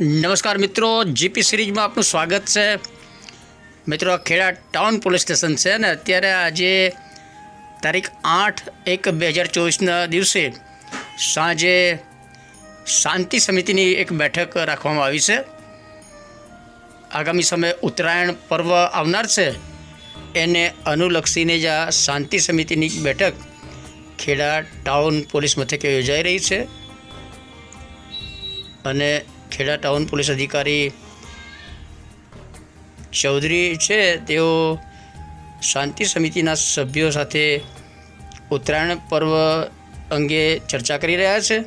નમસ્કાર મિત્રો, જીપી સિરીઝમાં આપનું સ્વાગત છે. મિત્રો ખેડા ટાઉન પોલીસ સ્ટેશન છે ને, અત્યારે આજે તારીખ આઠ એક બે હજાર ચોવીસના દિવસે સાંજે શાંતિ સમિતિની એક બેઠક રાખવામાં આવી છે. આગામી સમયે ઉત્તરાયણ પર્વ આવનાર છે. એને અનુલક્ષીને જ આ શાંતિ સમિતિની બેઠક ખેડા ટાઉન પોલીસ મથકે યોજાઈ રહી છે. અને ખેડા ટાઉન પોલીસ અધિકારી ચૌધરી છે. તેઓ શાંતિ સમિતિના સભ્યો સાથે ઉત્તરાયણ પર્વ અંગે ચર્ચા કરી રહ્યા છે.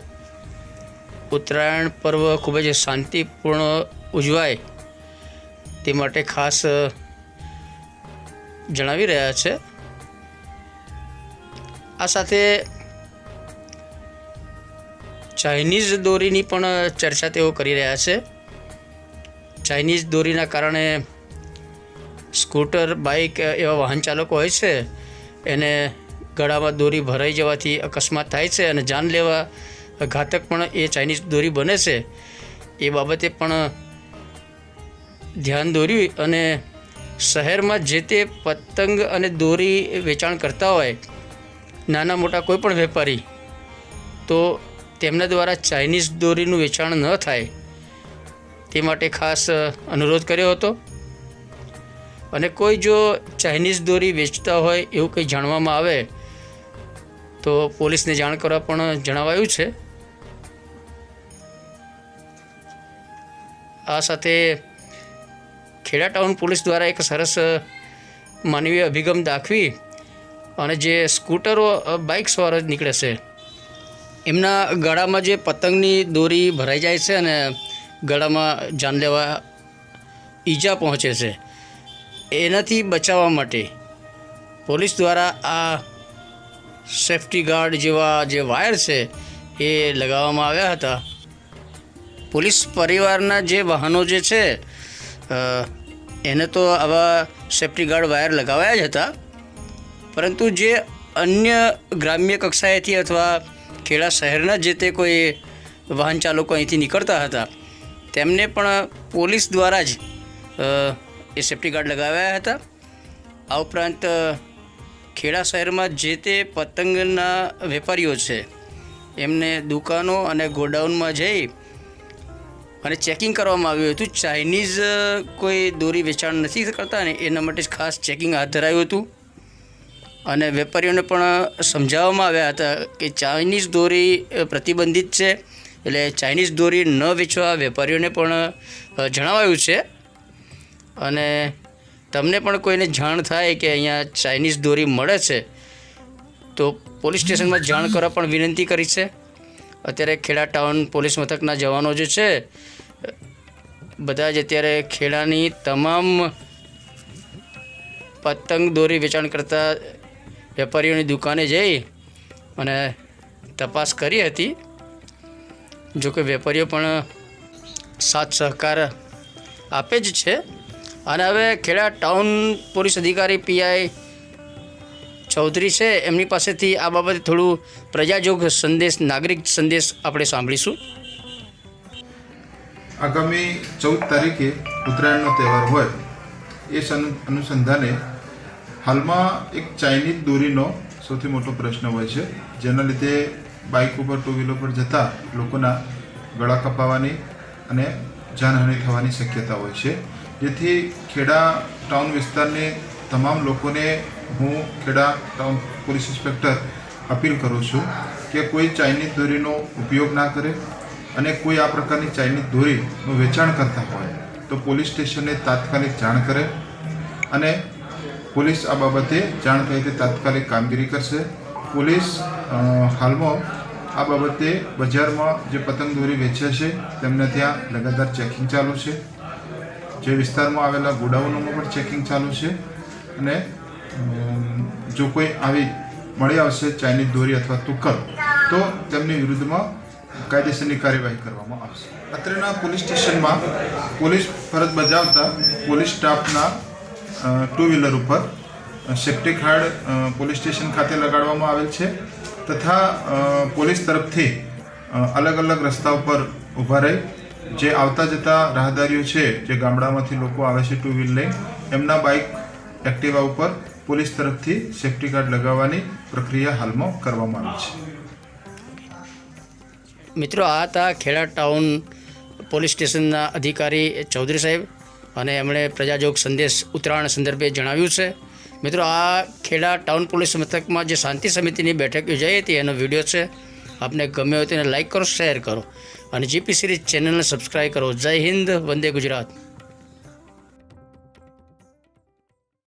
ઉત્તરાયણ પર્વ ખૂબ જ શાંતિપૂર્ણ ઉજવાય તે માટે ખાસ જણાવી રહ્યા છે. આ સાથે ચાઇનીઝ દોરીની પણ ચર્ચા તેઓ કરી રહ્યા છે. ચાઇનીઝ દોરીના કારણે સ્કૂટર, બાઇક એવા વાહન ચાલકો હોય છે. એને ગળામાં દોરી ભરાઈ જવાથી અકસ્માત થાય છે અને જાનલેવા ઘાતક પણ એ ચાઇનીઝ દોરી બને છે. એ બાબતે પણ ધ્યાન દોર્યું અને શહેરમાં જે તે પતંગ અને દોરી વેચાણ કરતા હોય, નાના મોટા કોઈ પણ વેપારી, તો તેમના દ્વારા ચાઇનીઝ દોરીનું વેચાણ ન થાય તે માટે ખાસ અનુરોધ કર્યો હતો. અને કોઈ જો ચાઇનીઝ દોરી વેચતા હોય એવું કંઈ જાણવામાં આવે, તો પોલીસને જાણ કરવા પણ જણાવાયું છે. આ સાથે ખેડા ટાઉન પોલીસ દ્વારા એક સરસ માનવીય અભિગમ દાખવી અને જે સ્કૂટરો બાઇક સવાર નીકળે છે એમના ગળામાં જે પતંગની દોરી ભરાઈ જાય છે અને ગળામાં જાનલેવા ઈજા પહોંચે છે, એનાથી બચાવવા માટે પોલીસ દ્વારા આ સેફ્ટી ગાર્ડ જેવા જે વાયર છે એ લગાવવામાં આવ્યા હતા. પોલીસ પરિવારના જે વાહનો જે છે એને તો આવા સેફ્ટી ગાર્ડ વાયર લગાવ્યા જ હતા. પરંતુ જે અન્ય ગ્રામ્ય કક્ષાએથી અથવા ખેડા શહેરના જે તે કોઈ વાહન ચાલકો અહીંથી નીકળતા હતા, તેમને પણ પોલીસ દ્વારા જ એ સેફ્ટી ગાર્ડ લગાવ્યા હતા. આ ઉપરાંત ખેડા શહેરમાં જે તે પતંગના વેપારીઓ છે, એમને દુકાનો અને ગોડાઉનમાં જઈ અને ચેકિંગ કરવામાં આવ્યું હતું. ચાઇનીઝ કોઈ દોરી વેચાણ નથી કરતા ને એના માટે ખાસ ચેકિંગ હાથ ધરાયું હતું. અને વેપારીઓને પણ સમજાવવામાં આવ્યા હતા કે ચાઇનીઝ દોરી પ્રતિબંધિત છે. એટલે ચાઇનીઝ દોરી ન વેચવા વેપારીઓને પણ જણાવાયું છે. અને તમને પણ કોઈને જાણ થાય કે અહીંયા ચાઇનીઝ દોરી મળે છે, તો પોલીસ સ્ટેશનમાં જાણ કરવા પણ વિનંતી કરી છે. અત્યારે ખેડા ટાઉન પોલીસ મથકના જવાનો જે છે, બધા જ અત્યારે ખેડાની તમામ પતંગ દોરી વેચાણ કરતા વેપારીઓની દુકાને જઈ અને તપાસ કરી હતી. જોકે વેપારીઓ પણ સાથ સહકાર આપે જ છે. અને હવે ખેડા ટાઉન પોલીસ અધિકારી પીઆઈ ચૌધરી છે, એમની પાસેથી આ બાબતે થોડું પ્રજાજોગ સંદેશ, નાગરિક સંદેશ આપણે સાંભળીશું. આગામી ચૌદ તારીખે ઉત્તરાયણનો તહેવાર હોય, એ અનુસંધાને હાલમાં એક ચાઇનીઝ દોરીનો સૌથી મોટો પ્રશ્ન હોય છે, જેના લીધે બાઇક ઉપર ટુ વ્હીલર પર જતા લોકોના ગળા કપાવાની અને જાનહાનિ થવાની શક્યતા હોય છે. જેથી ખેડા ટાઉન વિસ્તારની તમામ લોકોને હું Kheda town police inspector appeal કરું છું કે કોઈ ચાઇનીઝ દોરીનો ઉપયોગ ના કરે અને કોઈ આ પ્રકારની ચાઇનીઝ દોરીનું વેચાણ કરતા હોય તો પોલીસ સ્ટેશનને તાત્કાલિક જાણ કરે અને પોલીસ આ બાબતે જાણ કરી તે તાત્કાલિક કામગીરી કરશે. પોલીસ હાલમાં આ બાબતે બજારમાં જે પતંગ દોરી વેચે છે, તેમને ત્યાં લગાતાર ચેકિંગ ચાલુ છે. જે વિસ્તારમાં આવેલા ગોડાઉનોમાં પણ ચેકિંગ ચાલુ છે અને જો કોઈ આવી મળી આવશે ચાઇનીઝ દોરી અથવા તુક્કલ, તો તેમની વિરુદ્ધમાં કાયદેસરની કાર્યવાહી કરવામાં આવશે. અત્રેના પોલીસ સ્ટેશનમાં પોલીસ ફરજ બજાવતા પોલીસ સ્ટાફના ટુ વ્હીલર ઉપર. સેફ્ટી કાર્ડ પોલીસ સ્ટેશન ખાતે લગાડવામાં આવેલ છે તથા પોલીસ તરફથી અલગ અલગ રસ્તા ઉપર ઊભા રહી. જે આવતા જતા રાહદારીઓ છે, જે ગામડામાંથી લોકો આવે છે ટુ વ્હીલ લઈ એમના બાઇક એક્ટિવા ઉપર પોલીસ તરફથી સેફ્ટી કાર્ડ લગાવવાની પ્રક્રિયા હાલમાં કરવામાં આવી છે. મિત્રો, આ હતા ખેડા ટાઉન પોલીસ સ્ટેશનના અધિકારી ચૌધરી સાહેબ. અને એમણે પ્રજાજોગ સંદેશ ઉત્તરાયણ સંદર્ભે જણાવ્યું છે. મિત્રો, આ ખેડા ટાઉન પોલીસ મથકમાં જે શાંતિ સમિતિની બેઠક યોજાઈ હતી, એનો વીડિયો છે. આપને ગમ્યો હોય તેને લાઇક કરો, શેર કરો. અને જીપી સિરીઝ ચેનલને સબસ્ક્રાઈબ કરો. જય હિન્દ, વંદે ગુજરાત.